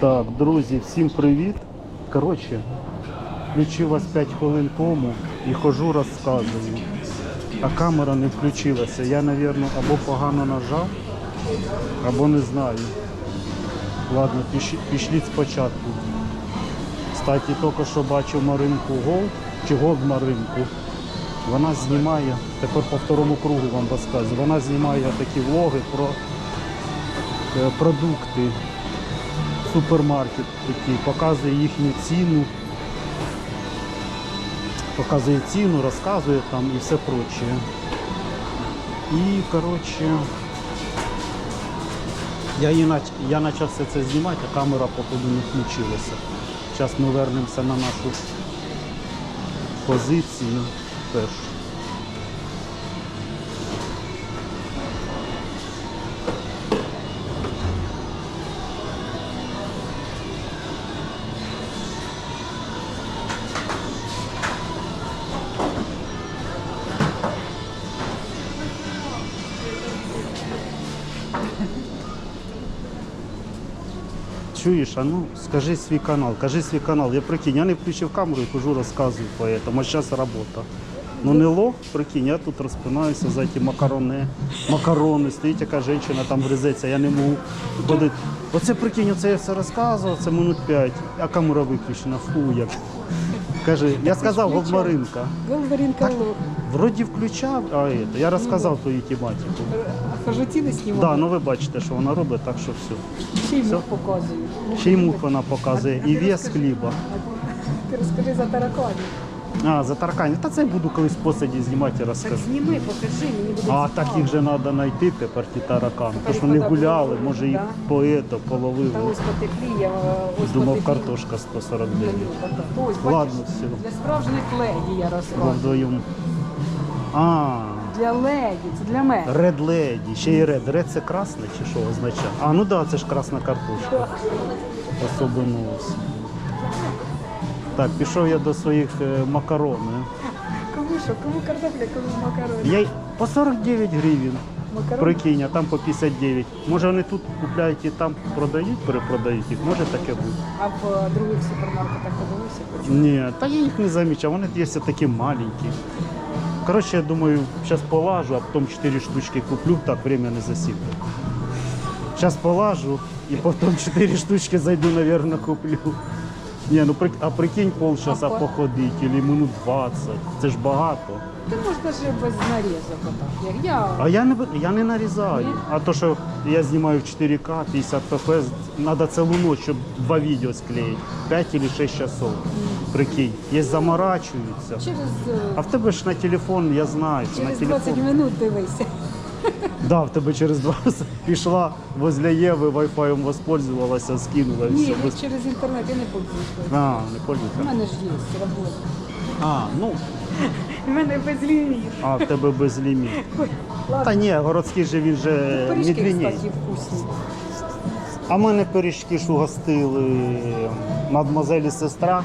Так, друзі, всім привіт. Коротше, включив вас 5 хвилин тому і хожу розказую. А камера не включилася. Я, мабуть, або погано нажав, або не знаю. Ладно, піш- пішліть спочатку. Кстати, тільки що бачив Маринку Гол, чи Голд Маринку. Вона знімає, тепер по второму кругу вам розказую, вона знімає такі влоги про е, продукти супермаркет такий, показує їхню ціну, показує ціну, розказує там і все прочее. І, коротше, я, її я почав все це знімати, а камера походу не включилася. Зараз ми вернемося на нашу позицію першу. Чуєш, а ну скажи свій канал, кажи свій канал. Я прикинь, я не включив камеру і хожу, розказую поэтому. А зараз робота. Ну не лох, прикинь, я тут розпинаюся за ті макарони. Макарони, стоїть яка жінка там гризеться, я не можу ходити. Оце прикинь, оце я все розказував, це минут 5, а камера виключена, фу як. Каже, я сказав, Голдмаринка. Голдаринка лох. Вроді включав, а это, я розказав твою тематику. А хожуті не знімав. Да, ну ви бачите, що вона робить, так що все. Ще й показує. Ще й мух вона показує, і вес хліба. Ти розкажи за тараканів. А, за таркані. Та це я буду колись посаді знімати і Так зніми, покажи, мені буде А так їх же треба знайти тепер, ті таракани. Тому що вони гуляли, може їх да. поето Та половили. ось потеплі, я ось Думав, картошка 149. Ось, Ладно, все. Для справжніх леді я Бо розказую. вдвоєм. А, Для леді, це для мене. Red Lady, ще й Red. Red це красне чи що означає? А, ну так, да, це ж красна картошка. Особливо ось. Так, пішов я до своїх е, макарон. е. Кому що? Кому картопля, кому макарони? Я й по 49 гривень. Макарони? Прикинь, а там по 59. Може вони тут купляють і там продають, перепродають їх, може таке бути. А в е, других супермаркетах подивився? Ні, та я їх не замічав, вони є все такі маленькі. Коротше, я думаю, зараз полажу, а потім 4 штучки куплю, так время не засіку. Зараз полажу і потім 4 штучки зайду, мабуть, куплю. Ні, ну прик- а прикинь полчаса А по- походити, або минут 20. Це ж багато. Ти можеш навіть без нарізок отак. Як я А я не б- я не нарізаю. Ні? А то, що я знімаю в 4К, 50 FPS, треба цілу ніч, щоб два відео склеїти. 5 або 6 часов. Прикинь, є заморачуються. через, е, А в тебе ж на телефон, я знаю, що на через 20 телефон. минут дивися. Да, в тебе через 20 пішла возле Єви, вайфаєм воспользувалася, скинула і Ні, все. Без... через інтернет я не пользуюсь. А, не У пользуйся. мене ж є робота. А, ну, У мене безліміт. а в тебе безліміт. Та ні, городський же він же Пиріжки, медленній. кстати, вкусні. А мене пиріжки ж угостили мадмозелі сестра.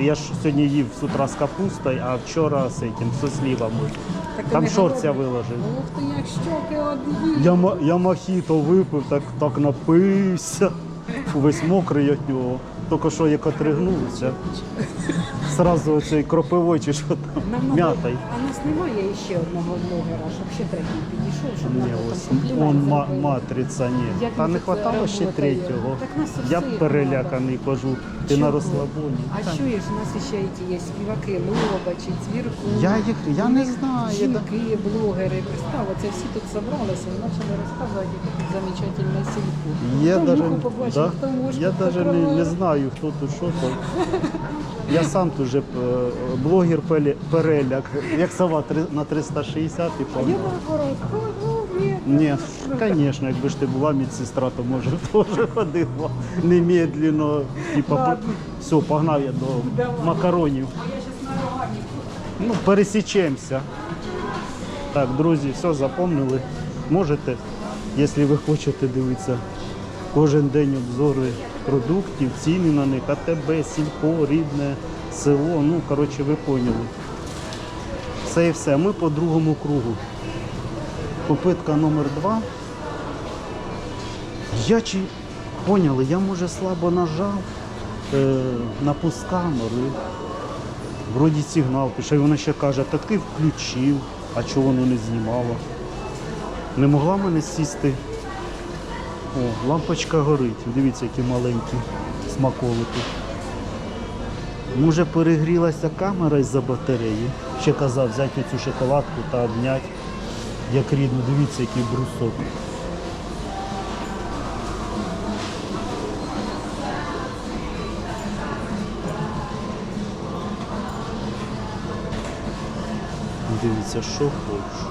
Я ж сьогодні їв з утра з капустою, а вчора з этим, з слівами. Так Там шорт я виложив. Ух ти, як щоки одні. Я, ма- я мохіто випив, так, так напився. Фу, Весь мокрий від нього. Тільки що як отригнувся. Сразу оцей кропивой чи що там, Нам м'ятай. А нас немає ще одного блогера, щоб ще третій підійшов, щоб Ні, нам ось комплімент он ма- зробили. матриця, ні. Як Та не хватало ще третього. Так нас Я переляканий кажу, ти на розслабоні. А Та чуєш, у нас ще ті є співаки Лоба чи Цвірку. Я їх, я не знаю. Жінки, блогери, представ, це всі тут зібралися і почали розказувати, тут замечательне. Я Хто даже, побачив, да? хто мушку, я даже не, не знаю, хто тут що тут. Я сам тут же е, блогер переляк, як сова на 360 і А я наоборот, ні. Звісно, якби ж ти була медсестра, то може теж ходила немедленно. Типа, все, погнав я до макаронів. Ну, пересічемося. Так, друзі, все запомнили. Можете, якщо ви хочете дивитися кожен день обзори продуктів, ціни на них, АТБ, сільпо, рідне, село. Ну, коротше, ви поняли. Все і все. Ми по другому кругу. Попитка номер два. Я чи Поняли, я може слабо нажав е, на пуск. Вроді сигнал пішов. І вона ще каже, так ти включив, а чого воно не знімало. Не могла мене сісти. О, лампочка горить. Дивіться, які маленькі смаколики. Може перегрілася камера із-за батареї. Ще казав взяти цю шоколадку та обняти. Як рідно, дивіться, який брусок. Дивіться, що хочу.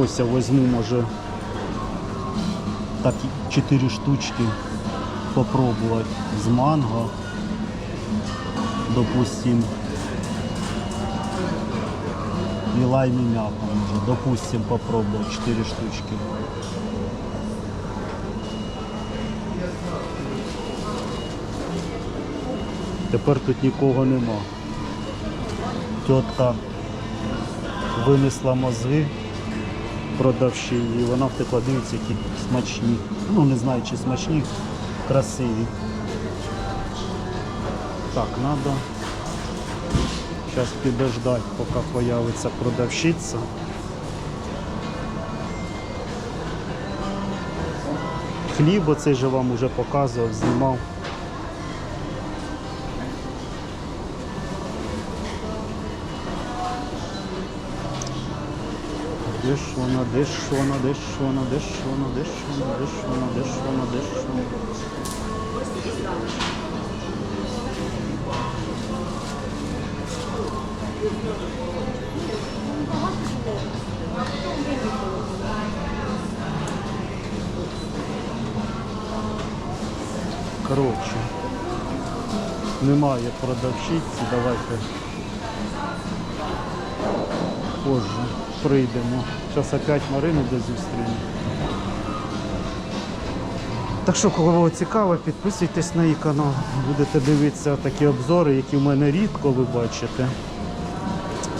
Ось я возьму, може, так 4 штучки попробовать з манго. Допустим. И лайм и мяпа може. Допустим, попробовать 4 штучки. Тепер тут нікого нема. Тітка винесла мозги продавши і вона втекла, дивіться, які смачні. Ну не знаю, чи смачні, красиві. Так, треба зараз підождати, поки появиться продавщиця. Хліб оцей же вам уже показував, знімав. Де ж вона, де ж вона, де ж вона, де ж вона, де ж вона, де ж вона, де ж вона, де ж вона. Коротше, немає продавщиці, давайте позже прийдемо. Зараз опять Марину де зустрінемо. Так що, кого цікаво, підписуйтесь на її канал. Будете дивитися такі обзори, які в мене рідко ви бачите.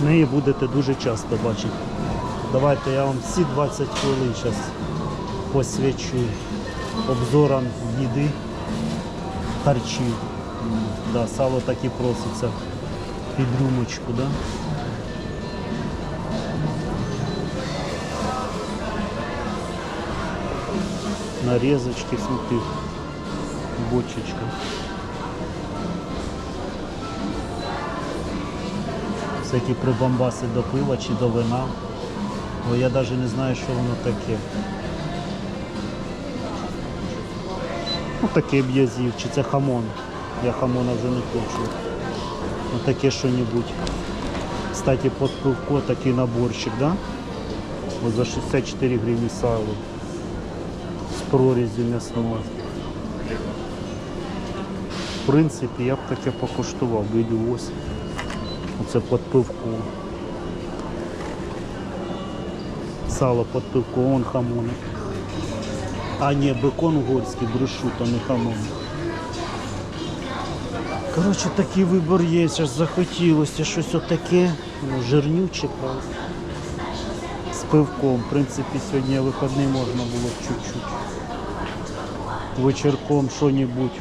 Неї будете дуже часто бачити. Давайте я вам всі 20 хвилин зараз посвячу обзорам їди, харчів. Да, сало так і проситься під рюмочку. Да? нарезочки, смотри, бочечка. Всякі прибамбаси до пива чи до вина. Бо я навіть не знаю, що воно таке. Ну таке б я з'їв, чи це хамон. Я хамона вже не хочу. Ну таке що-небудь. Кстати, под пивко такий наборчик, да? Ось за 64 гривні сало з прорізі м'ясного. В принципі, я б таке покуштував, вийду ось. Оце під. Сало під пивко, он хамоник. А ні, бекон угорський, брешу, то не хамон. Коротше, такий вибор є, аж захотілося щось отаке, ну, жирнюче, правда. З пивком. В принципі, сьогодні вихідний можна було б чуть-чуть. Вечірком що-небудь.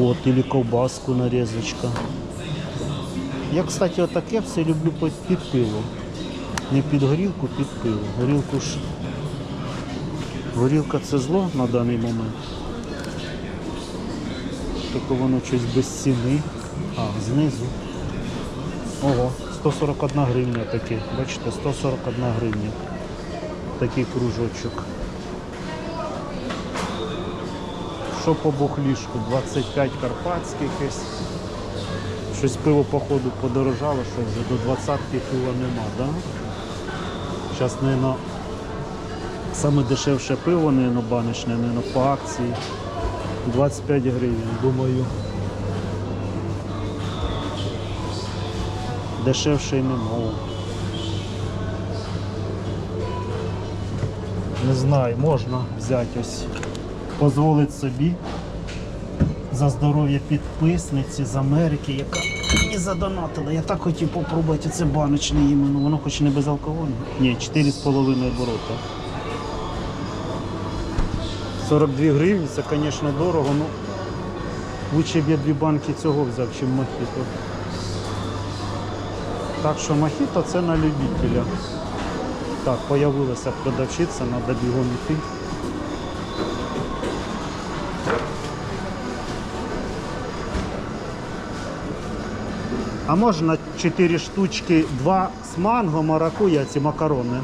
От, или ковбаску нарезочка. Я, кстати, отаке все люблю під, пиво. Не під горілку, під пиво. Горілку ж. Горілка це зло на даний момент. Тільки воно щось без ціни. А, знизу. Ого, 141 гривня таке. Бачите, 141 гривня. Такий кружочок. Що по бухлішку? 25 карпатських. Щось пиво, походу, подорожало, що вже до 20 пива нема, да? Зараз, мабуть, саме дешевше пиво, мабуть, баночне, мабуть, по акції. 25 гривень, думаю. Дешевше й нема. Не знаю, можна взяти ось, дозволити собі за здоров'я підписниці з Америки, яка Мені задонатили. Я так хотів попробувати це баночне іменно. Воно хоч не безалкогольне. Ні, 4,5 оборота. 42 гривні, це, звісно, дорого, ну лучше б я дві банки цього взяв, чим мохіто. Так що мохіто це на любителя. Так, появилася продавчиця, треба бігом йти. А можна 4 штучки, 2 з манго, маракуя, ці макарони.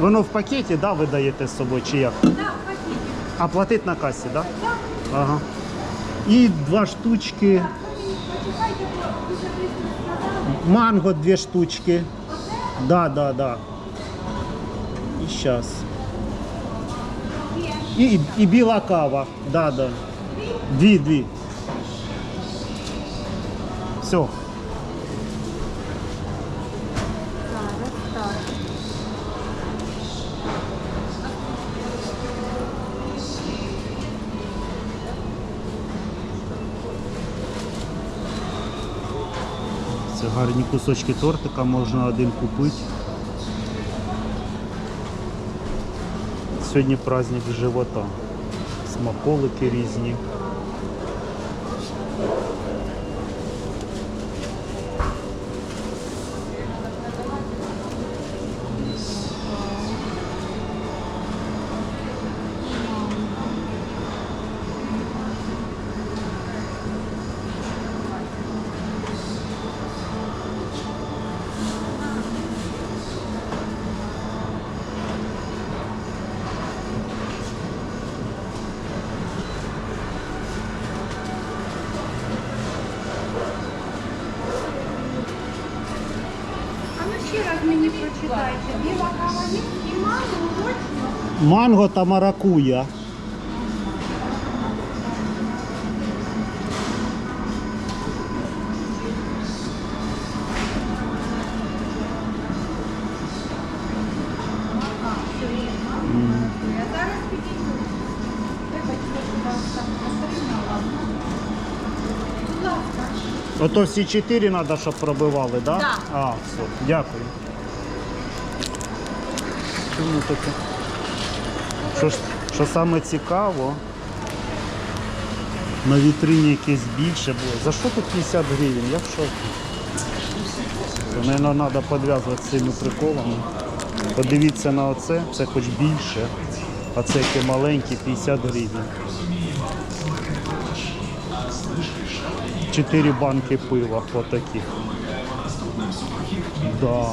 Воно в пакеті, да, ви даєте з собою чи як? А платить на касі, да? Ага. І два штучки. Манго дві штучки. Да, да, да. І зараз. І, і біла кава. Да, да. Дві, дві. Все. Це гарні кусочки тортика, можна один купити. Сьогодні праздник живота. Смаколики різні. А ну ще раз мені прочитайте. Біла кава є і мало точно. Манго та маракуя. Ото всі чотири треба, щоб пробивали, да? Да. А, все, дякую. Чому таке? Що, що саме цікаво, на вітрині якесь більше було. За що тут 50 гривень? Я в шокі. Це, мабуть, треба підв'язувати з цими приколами. Подивіться на оце, це хоч більше, а це яке маленьке 50 гривень. Чотири банки пива отаких. Да.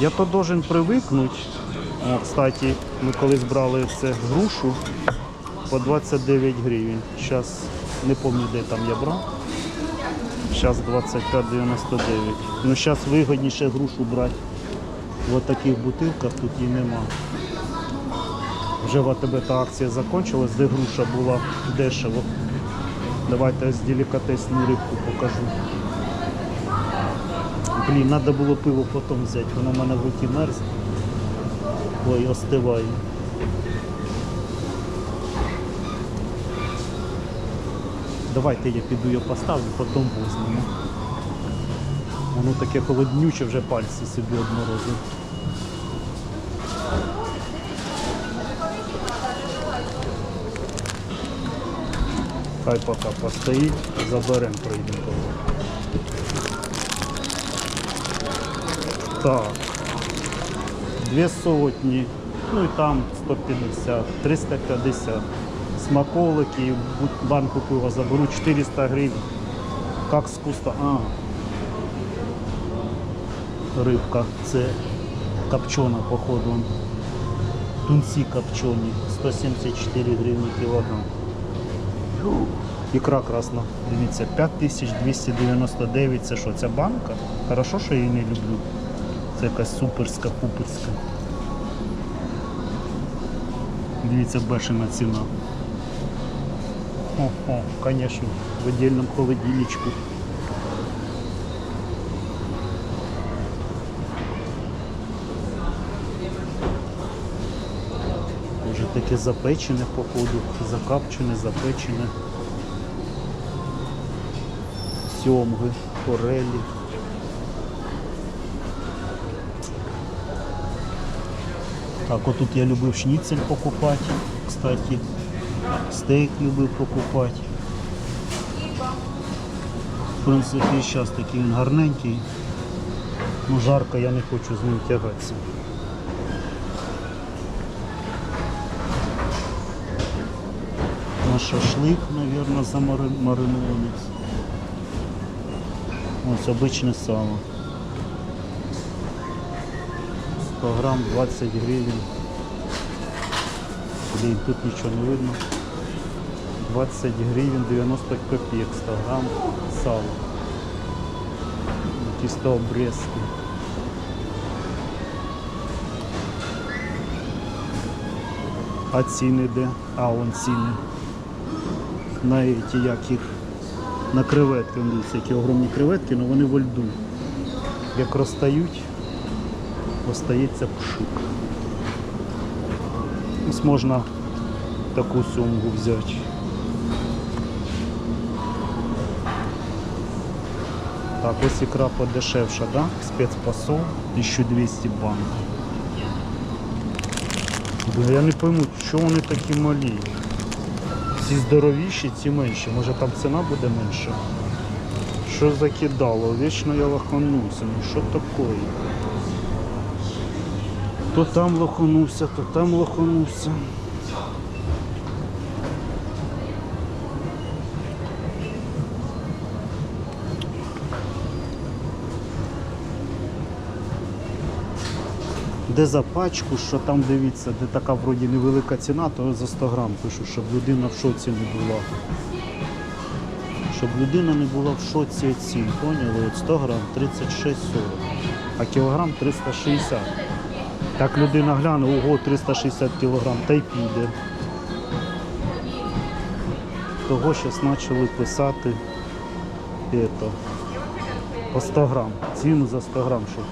Я то должен привикнути. Кстати, ми колись брали це грушу по 29 гривень. Зараз не пам'ятаю, де там я брав. Зараз 25,99. Ну зараз вигідніше грушу брати. В таких бутилках тут її нема. Вже в АТБ та акція закінчилась, де груша була дешево. Давайте ось делікатесну рибку покажу. Блін, треба було пиво потім взяти, воно в мене в руки мерзне. Ой, остиває. Давайте я піду його поставлю, потім візьмемо. Воно таке холоднюче, вже пальці собі одморозив. Хай поки постоїть, заберемо, прийдемо. Так. Дві сотні, ну і там 150, 350. Смаколики, банку пива заберу 400 гривень. Как з куста. А. Рибка, це копчена, походу. Тунці копчені, 174 гривні кілограм. Ікра красна, дивіться, 5299, це що, ця банка? Хорошо, що я її не люблю. Це якась суперська, пуперська. Дивіться, бешена ціна. Ого, звісно, в отдельному холодильничку. Уже таке запечене, походу, закапчене, запечене. сьомги, форелі. Так, отут я любив шніцель покупати, кстати. Стейк любив покупати. В принципі, зараз такий він гарненький. Ну, жарко, я не хочу з ним тягатися. На шашлик, мабуть, замаринований. Ось обичне сало. 100 грам 20 гривень. Блін, тут нічого не видно. 20 гривень 90 копійок 100 грам сала. Тісто обрезки. А ціни де? А, вон ціни. На ті, як їх, на креветки, які огромні креветки, але вони во льду. Як розстають, остається пшик. Ось можна таку сумку взяти. Так, ось ікра подешевша, да? Спецпосол 1200 банк. Бля, я не пойму, що вони такі малі. Ці здоровіші, ці менші. Може там ціна буде менша? Що закидало? Вічно я лоханувся. Ну що таке? То там лоханувся, то там лоханувся. Де за пачку, що там дивіться, де така вроді невелика ціна, то за 100 грам пишу, щоб людина в шоці не була. Щоб людина не була в шоці цін, поняли? От 100 грам 36,40, а кілограм 360. Так людина гляне, ого, 360 кілограм, та й піде. Того зараз почали писати это, по 100 грам, ціну за 100 грам, щоб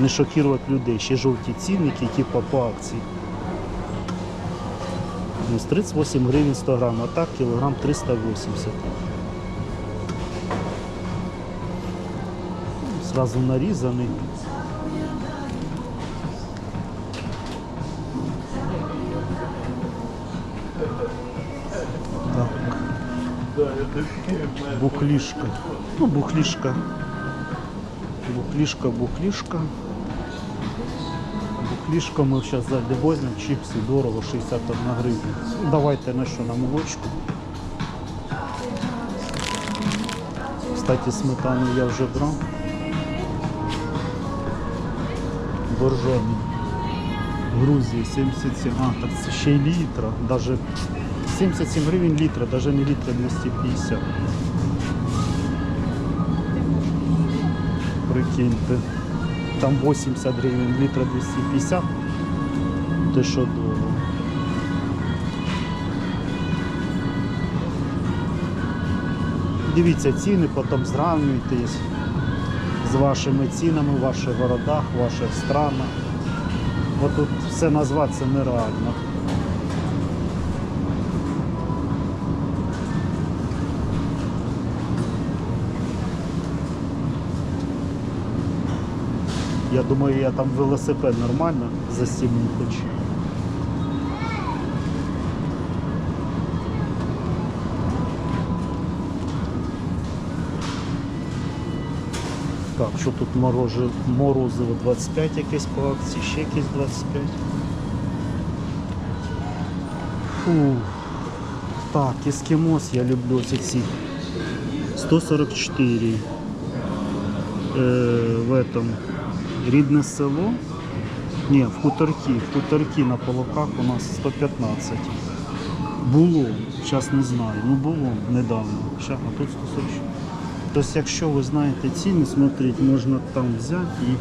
не шокувати людей. Ще жовті цінники, типу по акції. З 38 гривень 100 грам, а так кілограм 380. Ну, Сразу нарізаний. Бухлішка. Ну, бухлішка. Бухлішка, бухлішка. Бухлішка ми зараз зайде возьмемо, чіпси дорого, 61 гривня. Давайте на що, на молочку. Кстати, сметану я вже брав. Боржомі. Грузії 77. А, так це ще й літра. Даже 77 гривень літра, навіть не літра 250. Прикиньте. Там 80 гривень, літра 250. Те що дорого. Дивіться ціни, потім зрівнюйте з вашими цінами в ваших городах, в ваших странах. Бо тут все назвати нереально. Я думаю, я там велосипед нормально застібну хоч. Так, що тут мороже, морозиво 25 якесь по акції, ще якесь 25. Фу. Так, ескімос я люблю ці ці. 144. Е, в этом рідне село. Ні, в хуторки. В хуторки на полоках у нас 115. Було, зараз не знаю. Ну було недавно. Ща, а тут 140. Тобто, якщо ви знаєте ціни, смотрите, можна там взяти і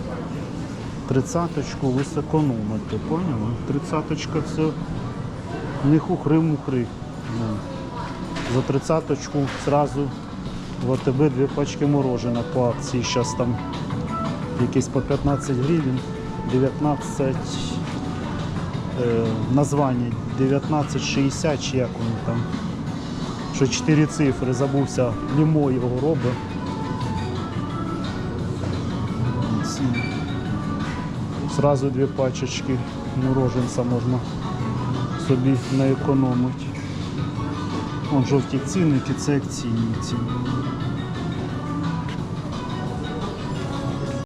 тридцяточку ви зекономите, поняли? Тридцяточка це не хухри-мухри. Ну, за тридцяточку зразу в АТБ дві пачки морожена по акції. Зараз там якісь по 15 гривень, 19 е, названня 1960 чи як воно там. Що 4 цифри забувся, лімо його робить. Сразу дві пачечки мороженця можна собі наекономити. Он жовті ціни, це як цінні ціни.